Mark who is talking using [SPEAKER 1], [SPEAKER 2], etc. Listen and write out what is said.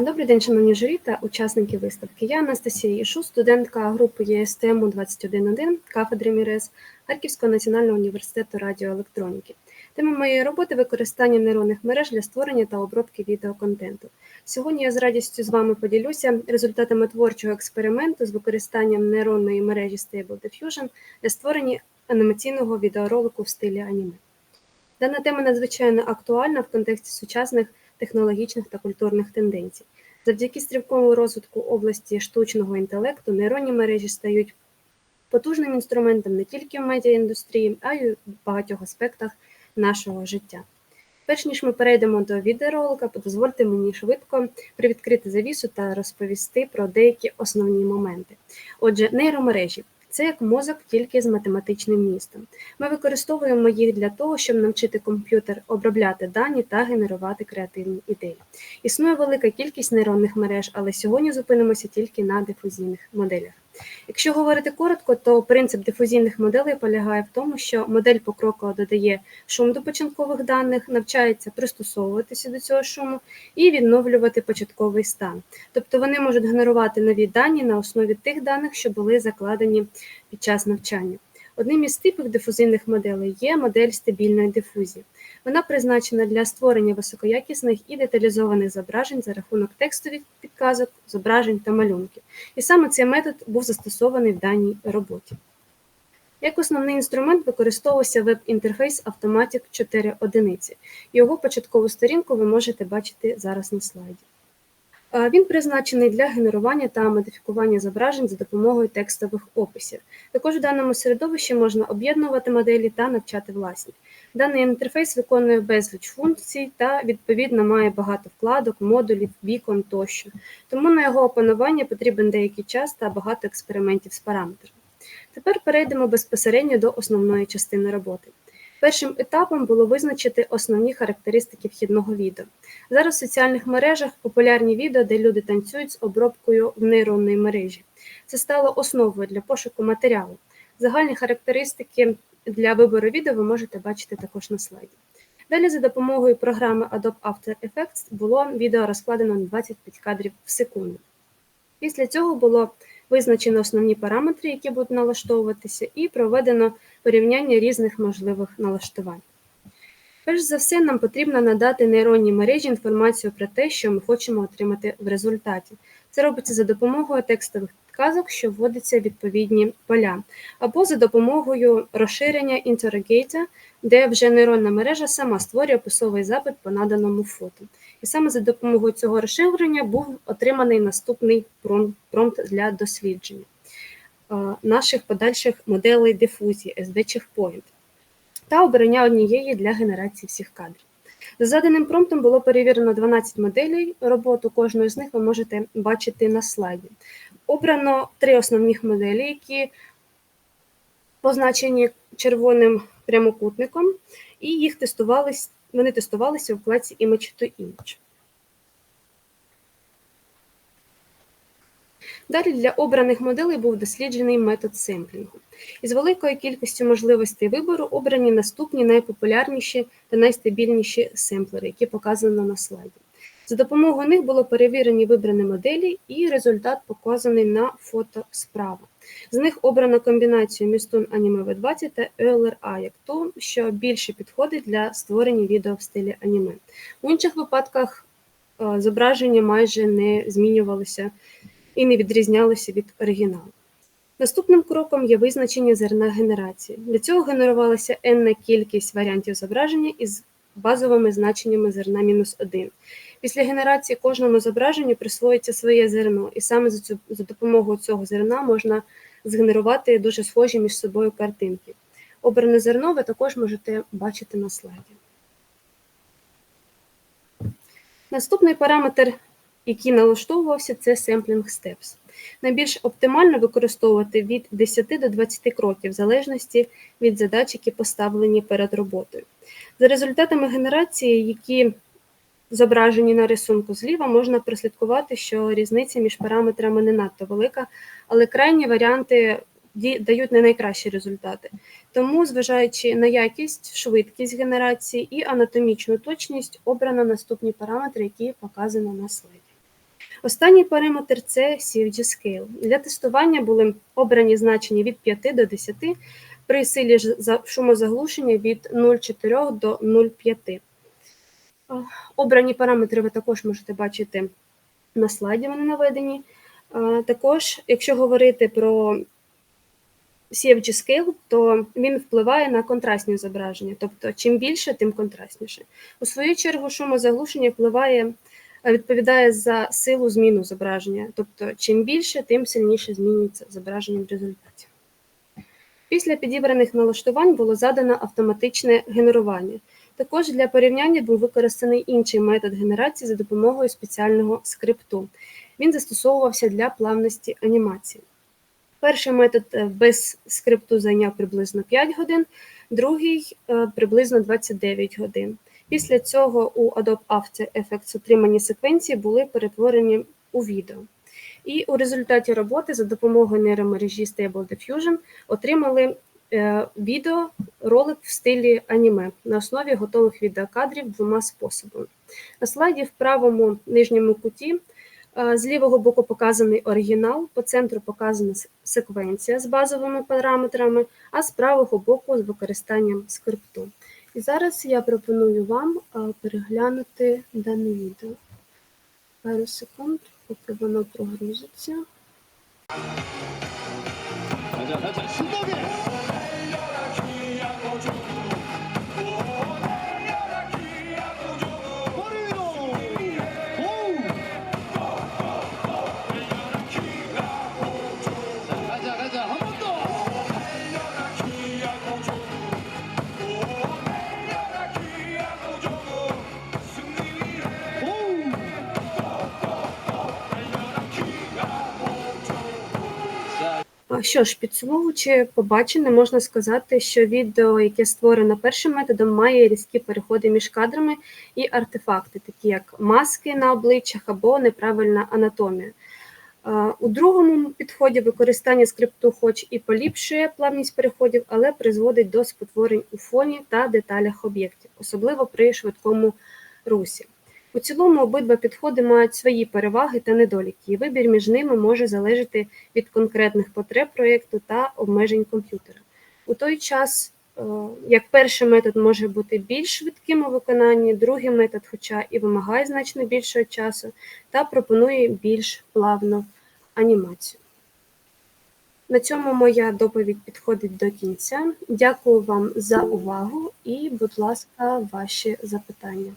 [SPEAKER 1] Добрий день, шановні журі та учасники виставки. Я Анастасія Ішу, студентка групи ЄСТМУ 211 кафедри МІРЕС Харківського національного університету радіоелектроніки. Тема моєї роботи використання нейронних мереж для створення та обробки відеоконтенту. Сьогодні я з радістю з вами поділюся результатами творчого експерименту з використанням нейронної мережі Stable Diffusion для створення анімаційного відеоролику в стилі аніме. Дана тема надзвичайно актуальна в контексті сучасних технологічних та культурних тенденцій. Завдяки стрімкому розвитку області штучного інтелекту нейронні мережі стають потужним інструментом не тільки в медіаіндустрії, а й у багатьох аспектах нашого життя. Перш ніж ми перейдемо до відеоролика, дозвольте мені швидко привідкрити завісу та розповісти про деякі основні моменти. Отже, нейромережі це як мозок тільки з математичним містом. Ми використовуємо їх для того, щоб навчити комп'ютер обробляти дані та генерувати креативні ідеї. Існує велика кількість нейронних мереж, але сьогодні зупинимося тільки на дифузійних моделях. Якщо говорити коротко, то принцип дифузійних моделей полягає в тому, що модель покроково додає шум до початкових даних, навчається пристосовуватися до цього шуму і відновлювати початковий стан. Тобто вони можуть генерувати нові дані на основі тих даних, що були закладені під час навчання. Одним із типів дифузійних моделей є модель стабільної дифузії. Вона призначена для створення високоякісних і деталізованих зображень за рахунок текстових підказок, зображень та малюнків. І саме цей метод був застосований в даній роботі. Як основний інструмент використовувався веб-інтерфейс Automatic 4 одиниці. Його початкову сторінку ви можете бачити зараз на слайді. Він призначений для генерування та модифікування зображень за допомогою текстових описів. Також в даному середовищі можна об'єднувати моделі та навчати власні. Даний інтерфейс виконує безліч функцій та, відповідно, має багато вкладок, модулів, вікон тощо. Тому на його опанування потрібен деякий час та багато експериментів з параметрами. Тепер перейдемо безпосередньо до основної частини роботи. Першим етапом було визначити основні характеристики вхідного відео. Зараз в соціальних мережах популярні відео, де люди танцюють з обробкою в нейронній мережі. Це стало основою для пошуку матеріалу. Загальні характеристики для вибору відео ви можете бачити також на слайді. Далі за допомогою програми Adobe After Effects було відео розкладено на 25 кадрів в секунду. Після цього було визначено основні параметри, які будуть налаштовуватися, і проведено порівняння різних можливих налаштувань. Перш за все, нам потрібно надати нейронній мережі інформацію про те, що ми хочемо отримати в результаті. Це робиться за допомогою текстових підказок, що вводяться відповідні поля, або за допомогою розширення інтерогейта, де вже нейронна мережа сама створює описовий запит по наданому фото. І саме за допомогою цього розширення був отриманий наступний промпт для дослідження наших подальших моделей дифузії SD Checkpoint та обрання однієї для генерації всіх кадрів. За заданим промптом було перевірено 12 моделей. Роботу кожної з них ви можете бачити на слайді. Обрано три основних моделі, які позначені червоним прямокутником, і їх тестувались, вони тестувалися у вкладці Image to Image. Далі для обраних моделей був досліджений метод семплінгу. Із великою кількістю можливостей вибору обрані наступні найпопулярніші та найстабільніші семплери, які показано на слайді. За допомогою них було перевірені вибрані моделі, і результат показаний на фото справа. З них обрано комбінацію Містун Anime v 20 та ELR-A, як ту, що більше підходить для створення відео в стилі аніме. У інших випадках е, зображення майже не змінювалося і не відрізнялися від оригіналу. Наступним кроком є визначення зерна генерації. Для цього генерувалася енна кількість варіантів зображення із базовими значеннями зерна мінус 1. Після генерації кожному зображенню присвоїться своє зерно, і саме за, цю, за допомогою цього зерна можна згенерувати дуже схожі між собою картинки. Обране зерно ви також можете бачити на слайді. Наступний параметр який налаштовувався, це Sampling Steps. Найбільш оптимально використовувати від 10 до 20 кроків, в залежності від задач, які поставлені перед роботою. За результатами генерації, які зображені на рисунку зліва, можна прослідкувати, що різниця між параметрами не надто велика, але крайні варіанти дають не найкращі результати. Тому, зважаючи на якість, швидкість генерації і анатомічну точність, обрано наступні параметри, які показано на слайді. Останній параметр це CFG Scale. Для тестування були обрані значення від 5 до 10 при силі шумозаглушення від 0,4 до 0,5. Обрані параметри ви також можете бачити на слайді, вони наведені. Також, якщо говорити про CFG Scale, то він впливає на контрастні зображення, тобто чим більше, тим контрастніше. У свою чергу шумозаглушення впливає, е, відповідає за силу зміну зображення, тобто чим більше, тим сильніше змінюється зображення в результаті. Після підібраних налаштувань було задано автоматичне генерування. Також для порівняння був використаний інший метод генерації за допомогою спеціального скрипту. Він застосовувався для плавності анімації. Перший метод е, без скрипту зайняв приблизно 5 годин, другий е, приблизно 29 годин. Після цього у Adobe After Effects отримані секвенції були перетворені у відео. І у результаті роботи за допомогою нейромережі Stable Diffusion отримали е, відео ролик в стилі аніме на основі готових відеокадрів двома способами. На слайді в правому нижньому куті е, з лівого боку показаний оригінал, по центру показана секвенція з базовими параметрами, а з правого боку з використанням скрипту. І зараз я пропоную вам е, переглянути дане відео. Пару секунд, поки воно прогрузиться. Що ж, підсумовуючи побачене, можна сказати, що відео, яке створено першим методом, має різкі переходи між кадрами і артефакти, такі як маски на обличчях або неправильна анатомія. У другому підході використання скрипту, хоч і поліпшує плавність переходів, але призводить до спотворень у фоні та деталях об'єктів, особливо при швидкому русі. У цілому обидва підходи мають свої переваги та недоліки, і вибір між ними може залежати від конкретних потреб проєкту та обмежень комп'ютера. У той час, е, як перший метод може бути більш швидким у виконанні, другий метод, хоча і вимагає значно більшого часу, та пропонує більш плавну анімацію. На цьому моя доповідь підходить до кінця. Дякую вам за увагу і, будь ласка, ваші запитання.